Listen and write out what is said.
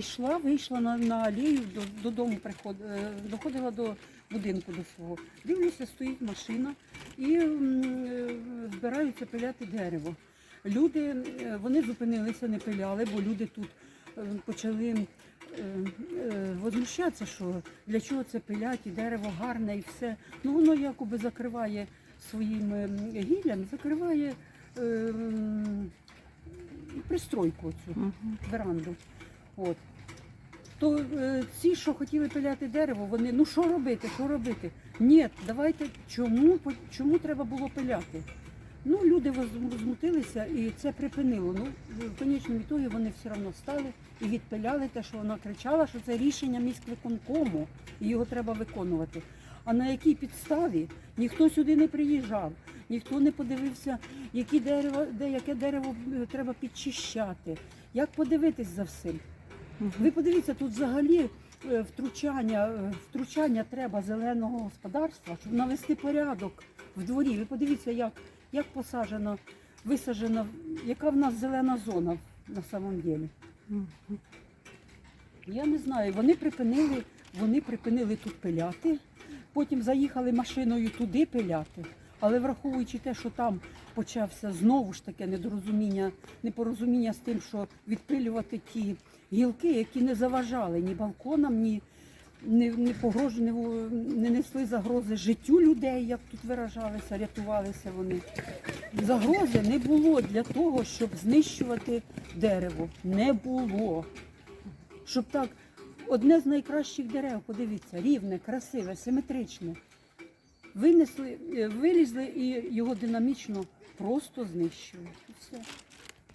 Йшла, вийшла на, на алею, до, додому приход, е, доходила до будинку до свого. Дивлюся, стоїть машина і м, е, збираються пиляти дерево. Люди, е, вони зупинилися, не пиляли, бо люди тут почали е, е, возмущатися, що для чого це пилять, і дерево гарне і все. Ну воно якоби закриває своїм гіллям, закриває е, пристройку цю веранду. От. То е, ці, що хотіли пиляти дерево, вони ну що робити, що робити? Ні, давайте чому, чому треба було пиляти? Ну, люди воз- возмутилися і це припинило. Ну, в конечному ітогі вони все одно стали і відпиляли те, що вона кричала, що це рішення міськвиконкому, і його треба виконувати. А на якій підставі ніхто сюди не приїжджав, ніхто не подивився, які дерева, де яке дерево е, треба підчищати. Як подивитись за всім? Ви подивіться, тут взагалі е, втручання, е, втручання треба зеленого господарства, щоб навести порядок в дворі. Ви подивіться, як, як посаджено, висаджена, яка в нас зелена зона на самом деле. Я не знаю, вони припинили, вони припинили тут пиляти, потім заїхали машиною туди пиляти. Але враховуючи те, що там почався знову ж таке недорозуміння, непорозуміння з тим, що відпилювати ті гілки, які не заважали ні балконам, ні не, не погрожу, не, не несли загрози життю людей, як тут виражалися, рятувалися вони. Загрози не було для того, щоб знищувати дерево. Не було. Щоб так, одне з найкращих дерев, подивіться, рівне, красиве, симетричне. Винесли, е, вилізли і його динамічно просто знищили. Все.